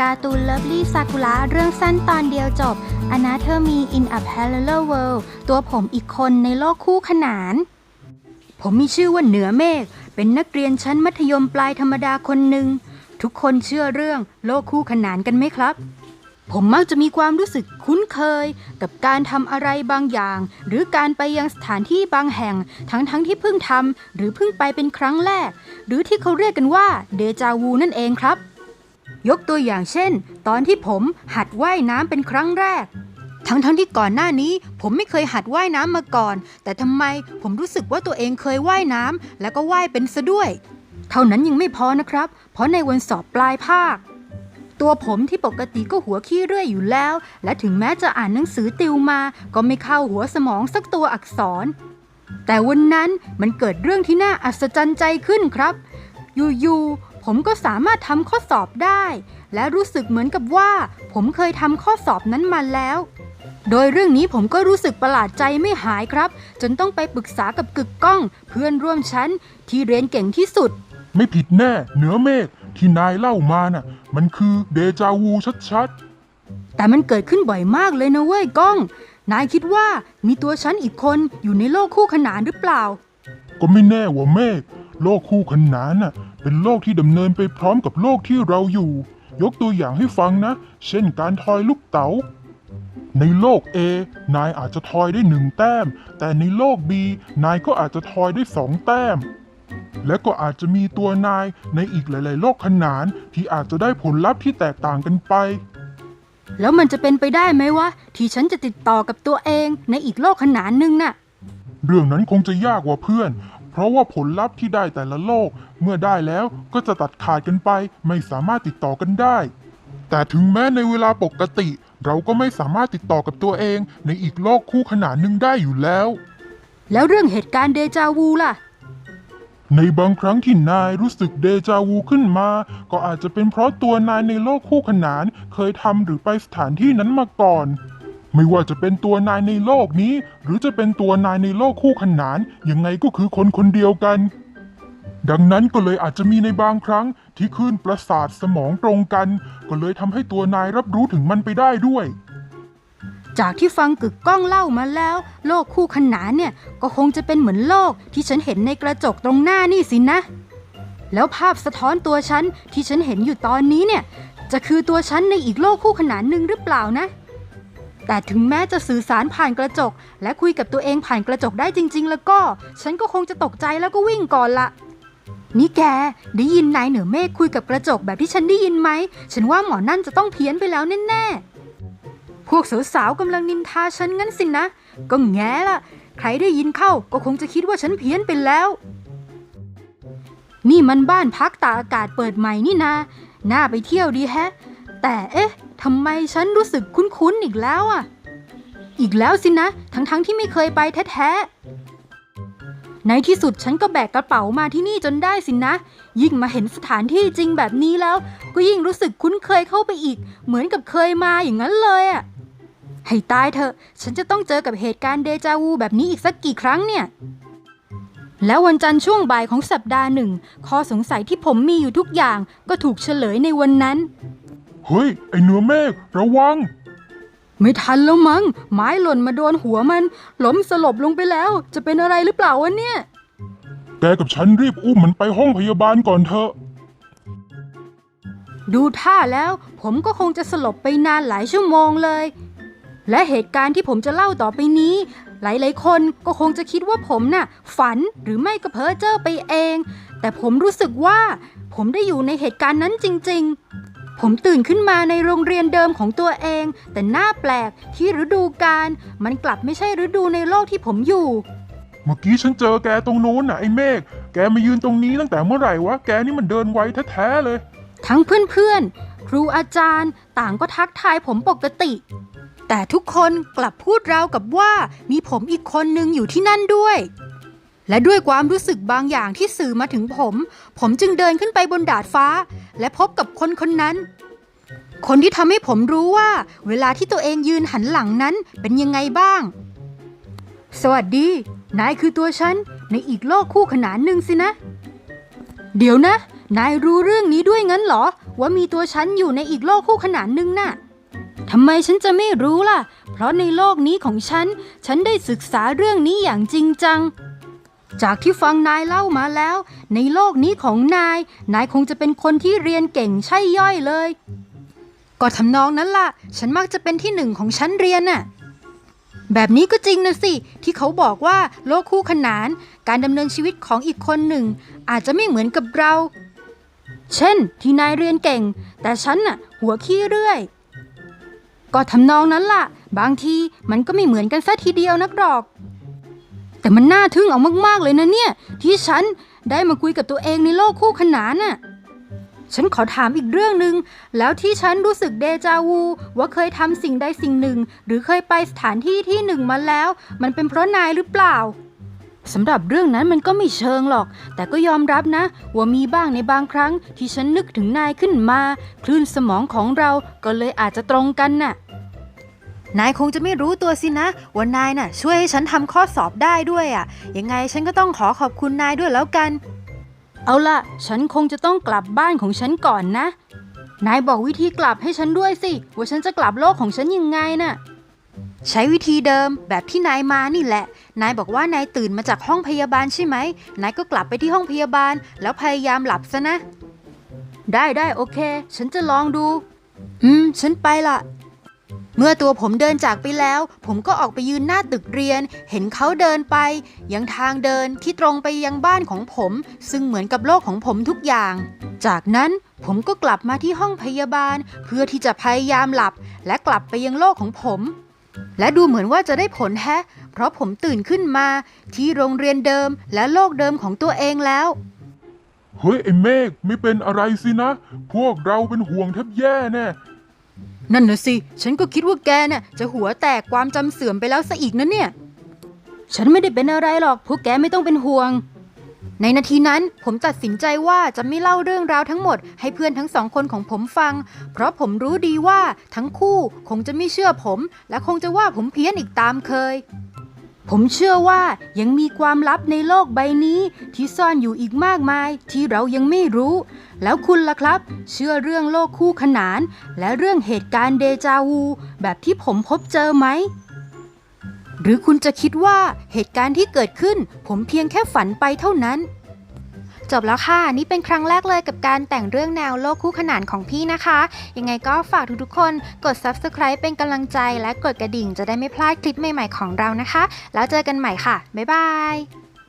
การ์ตูน Lovely Sakura เรื่องสั้นตอนเดียวจบ Anatomy in a Parallel World ตัวผมอีกคนในโลกคู่ขนาน ผมมีชื่อว่าเหนือเมฆ เป็นนักเรียนชั้นมัธยมปลายธรรมดาคนหนึ่ง ทุกคนเชื่อเรื่องโลกคู่ขนานกันไหมครับ ผมมักจะมีความรู้สึกคุ้นเคย กับการทำอะไรบางอย่าง หรือการไปยังสถานที่บางแห่ง ทั้งๆทที่เพิ่งทำหรือเพิ่งไปเป็นครั้งแรก หรือที่เขาเรียกกันว่าเดจาวูนั่นเองครับ ยกตัวอย่างเช่น ตอนที่ผมหัดว่ายน้ำเป็นครั้งแรก ทั้งๆทที่ก่อนหน้านี้ ผมไม่เคยหัดว่ายน้ำมาก่อน แต่ทำไมผมรู้สึกว่าตัวเองเคยว่ายน้ำแล้วก็ว่ายเป็นซะด้วย เท่านั้นยังไม่พอนะครับ เพราะในวันสอบปลายภาค ตัวผมที่ปกติก็หัวขี้เรื่อยอยู่แล้ว และถึงแม้จะอ่านหนังสือติวมา ก็ไม่เข้าหัวสมองสักตัวอักษร แต่วันนั้นมันเกิดเรื่องที่น่าอัศจรรย์ใจขึ้นครับ อยู่ๆ ผมก็สามารถทำข้อสอบได้ และรู้สึกเหมือนกับว่า ผมเคยทำข้อสอบนั้นมาแล้ว โดยเรื่องนี้ผมก็รู้สึกประหลาดใจไม่หายครับ จนต้องไปปรึกษากับกึกก้อง เพื่อนร่วมชั้นที่เรียนเก่งที่สุด ไม่ผิดแน่เหนือเมฆที่นายเล่ามาน่ะ มันคือเดจาวูชัดแต่มันเกิดขึ้นบ่อยมากเลยนะเว้ยก้อง นายคิดว่ามีตัวฉันอีกคนอยู่ในโลกคู่ขนานหรือเปล่าๆก็ไม่แน่ว่าเมฆโลกคู่ขนานน่ะ เป็นโลกที่ดำเนินไปพร้อมกับโลกที่เราอยู่ ยกตัวอย่างให้ฟังนะ เช่นการทอยลูกเต๋า ในโลก A นายอาจจะทอยได้หนึ่งแต้ม แต่ในโลก B นายก็อาจจะทอยได้สองแต้ม และก็อาจจะมีตัวนายในอีกหลาย ๆ โลกขนานที่อาจจะได้ผลลัพธ์ที่แตกต่างกันไปแล้วมันจะเป็นไปได้ไหมวะ ที่ฉันจะติดต่อกับตัวเองในอีกโลกขนานหนึ่งน่ะ เรื่องนั้นคงจะยากกว่าเพื่อน เพราะว่าผลลัพธ์ที่ได้แต่ละโลก เมื่อได้แล้วก็จะตัดขาดกันไป ไม่สามารถติดต่อกันได้ แต่ถึงแม้ในเวลาปกติ เราก็ไม่สามารถติดต่อกับตัวเอง ในอีกโลกคู่ขนานหนึ่งได้อยู่แล้ว แล้วเรื่องเหตุการณ์เดจาวูล่ะ ในบางครั้งที่นายรู้สึกเดจาวูขึ้นมา ก็อาจจะเป็นเพราะตัวนายในโลกคู่ขนาน เคยทำหรือไปสถานที่นั้นมาก่อน ไม่ว่าจะเป็นตัวนายในโลกนี้ หรือจะเป็นตัวนายในโลกคู่ขนาน ยังไงก็คือคนคนเดียวกัน ดังนั้นก็เลยอาจจะมีในบางครั้งที่คลื่นประสาทสมองตรงกัน ก็เลยทำให้ตัวนายรับรู้ถึงมันไปได้ด้วย จากที่ฟังกึกก้องเล่ามาแล้ว โลกคู่ขนานเนี่ยก็คงจะเป็นเหมือนโลกที่ฉันเห็นในกระจกตรงหน้านี่สินะ แล้วภาพสะท้อนตัวฉันที่ฉันเห็นอยู่ตอนนี้เนี่ย จะคือตัวฉันในอีกโลกคู่ขนานหนึ่งหรือเปล่านะ แต่ถึงแม้จะสื่อสารผ่านกระจก และคุยกับตัวเองผ่านกระจกได้จริง ๆ แล้วก็ ฉันก็คงจะตกใจแล้วก็วิ่งก่อนละนี่แกได้ยินนายเหนือเมฆคุยกับกระจกแบบที่ฉันได้ยินไหม ฉันว่าหมอนั่นจะต้องเพี้ยนไปแล้วแน่ๆ พวกสาวๆกำลังนินทาฉันงั้นสินะ ก็แง่ละ ใครได้ยินเข้าก็คงจะคิดว่าฉันเพี้ยนไปแล้ว นี่มันบ้านพักตากอากาศเปิดใหม่นี่นา น่าไปเที่ยวดีแฮะ แต่เอ๊ะ ทำไมฉันรู้สึกคุ้นๆอีกแล้วอะ อีกแล้วสินะ ทั้งๆที่ไม่เคยไปแท้ๆ ในที่สุดฉันก็แบกกระเป๋ามาที่นี่จนได้สินะ ยิ่งมาเห็นสถานที่จริงแบบนี้แล้ว ก็ยิ่งรู้สึกคุ้นเคยเข้าไปอีก เหมือนกับเคยมาอย่างนั้นเลยอะ ให้ตายเถอะ ฉันจะต้องเจอกับเหตุการณ์เดจาวูแบบนี้อีกสักกี่ครั้งเนี่ยแล้ววันจันทร์ช่วงบ่ายของสัปดาห์หนึ่งข้อสงสัยที่ผมมีอยู่ทุกอย่างก็ถูกเฉลยในวันนั้น เฮ้ย ไอเหนือเมฆระวัง ไม่ทันแล้วมั้งไม้หล่นมาโดนหัวมันล้มสลบลงไปแล้ว จะเป็นอะไรหรือเปล่าวะเนี่ย แกกับฉันรีบอุ้มมันไปห้องพยาบาลก่อนเถอะ ดูท่าแล้ว ผมก็คงจะสลบไปนานหลายชั่วโมงเลย และเหตุการณ์ที่ผมจะเล่าต่อไปนี้ หลายๆ คนก็คงจะคิดว่าผมน่ะ ฝันหรือไม่ก็เพ้อเจ้อไปเอง แต่ผมรู้สึกว่า ผมได้อยู่ในเหตุการณ์นั้นจริง ๆ ผมตื่นขึ้นมาในโรงเรียนเดิมของตัวเอง แต่น่าแปลกที่ฤดูกาลมันกลับไม่ใช่ฤดูในโลกที่ผมอยู่ เมื่อกี้ฉันเจอแกตรงนู้นน่ะไอ้เมฆ แกมายืนตรงนี้ตั้งแต่เมื่อไหร่วะ แกนี่มันเดินไวแท้ๆเลย ทั้งเพื่อนๆ ครูอาจารย์ต่างก็ทักทายผมปกติ แต่ทุกคนกลับพูดราวกับว่ามีผมอีกคนนึงอยู่ที่นั่นด้วย และด้วยความรู้สึกบางอย่างที่สื่อมาถึงผม ผมจึงเดินขึ้นไปบนดาดฟ้า และพบกับคนคนนั้น คนที่ทำให้ผมรู้ว่า เวลาที่ตัวเองยืนหันหลังนั้นเป็นยังไงบ้าง สวัสดี นายคือตัวฉัน ในอีกโลกคู่ขนานหนึ่งสินะ เดี๋ยวนะ นายรู้เรื่องนี้ด้วยงั้นเหรอ ว่ามีตัวฉันอยู่ในอีกโลกคู่ขนานหนึ่งน่ะทำไมฉันจะไม่รู้ล่ะ เพราะในโลกนี้ของฉัน ฉันได้ศึกษาเรื่องนี้อย่างจริงจัง จากที่ฟังนายเล่ามาแล้ว ในโลกนี้ของนาย นายคงจะเป็นคนที่เรียนเก่งใช่ย่อยเลย ก็ทำนองนั้นล่ะ ฉันมักจะเป็นที่หนึ่งของชั้นเรียนน่ะ แบบนี้ก็จริงนะสิ ที่เขาบอกว่าโลกคู่ขนาน การดำเนินชีวิตของอีกคนหนึ่ง อาจจะไม่เหมือนกับเรา เช่น ที่นายเรียนเก่ง แต่ฉันน่ะ หัวขี้เรื่อย ก็ทำนองนั้นล่ะ บางทีมันก็ไม่เหมือนกันซะทีเดียวนักหรอก แต่มันน่าทึ่งเอามากๆเลยนะเนี่ย ที่ฉันได้มาคุยกับตัวเองในโลกคู่ขนานน่ะฉันขอถามอีกเรื่องหนึ่งแล้วที่ฉันรู้สึกเดจาวูว่าเคยทำสิ่งใดสิ่งหนึ่ง หรือเคยไปสถานที่ที่หนึ่งมาแล้ว มันเป็นเพราะนายหรือเปล่าสำหรับเรื่องนั้นมันก็ไม่เชิงหรอก แต่ก็ยอมรับนะ ว่ามีบ้างในบางครั้ง ที่ฉันนึกถึงนายขึ้นมา คลื่นสมองของเราก็เลยอาจจะตรงกันน่ะ นายคงจะไม่รู้ตัวสินะว่านายน่ะ ช่วยให้ฉันทำข้อสอบได้ด้วยอะ ยังไงฉันก็ต้องขอขอบคุณนายด้วยแล้วกัน เอาล่ะ ฉันคงจะต้องกลับบ้านของฉันก่อนนะ นายบอกวิธีกลับให้ฉันด้วยสิ ว่าฉันจะกลับโลกของฉันยังไงน่ะใช้วิธีเดิมแบบที่นายมานี่แหละ นายบอกว่านายตื่นมาจากห้องพยาบาลใช่ไหม นายก็กลับไปที่ห้องพยาบาล แล้วพยายามหลับซะนะ ได้ได้โอเค ฉันจะลองดู อืม ฉันไปละ เมื่อตัวผมเดินจากไปแล้ว ผมก็ออกไปยืนหน้าตึกเรียน เห็นเขาเดินไป ยังทางเดินที่ตรงไปยังบ้านของผม ซึ่งเหมือนกับโลกของผมทุกอย่าง จากนั้นผมก็กลับมาที่ห้องพยาบาล เพื่อที่จะพยายามหลับ และกลับไปยังโลกของผม และดูเหมือนว่าจะได้ผลแฮะ เพราะผมตื่นขึ้นมาที่โรงเรียนเดิมและโลกเดิมของตัวเองแล้วเฮ้ยไอ้เมฆไม่เป็นอะไรสินะ พวกเราเป็นห่วงแทบแย่แน่ นั่นนะสิ ฉันก็คิดว่าแกน่ะจะหัวแตกความจำเสื่อมไปแล้วซะอีกนะเนี่ย ฉันไม่ได้เป็นอะไรหรอก พวกแกไม่ต้องเป็นห่วง ในนาทีนั้นผมตัดสินใจว่าจะไม่เล่าเรื่องราวทั้งหมดให้เพื่อนทั้งสองคนของผมฟัง เพราะผมรู้ดีว่าทั้งคู่คงจะไม่เชื่อผม และคงจะว่าผมเพี้ยนอีกตามเคย ผมเชื่อว่ายังมีความลับในโลกใบนี้ที่ซ่อนอยู่อีกมากมายที่เรายังไม่รู้ แล้วคุณล่ะครับ เชื่อเรื่องโลกคู่ขนาน และเรื่องเหตุการณ์เดจาวู แบบที่ผมพบเจอไหม หรือคุณจะคิดว่าเหตุการณ์ที่เกิดขึ้น ผมเพียงแค่ฝันไปเท่านั้น จบแล้วค่ะ นี่เป็นครั้งแรกเลยกับการแต่งเรื่องแนวโลกคู่ขนานของพี่นะคะ ยังไงก็ฝากทุกๆคนกด subscribe เป็นกำลังใจและกดกระดิ่งจะได้ไม่พลาดคลิปใหม่ๆของเรานะคะ แล้วเจอกันใหม่ค่ะ บ๊ายบาย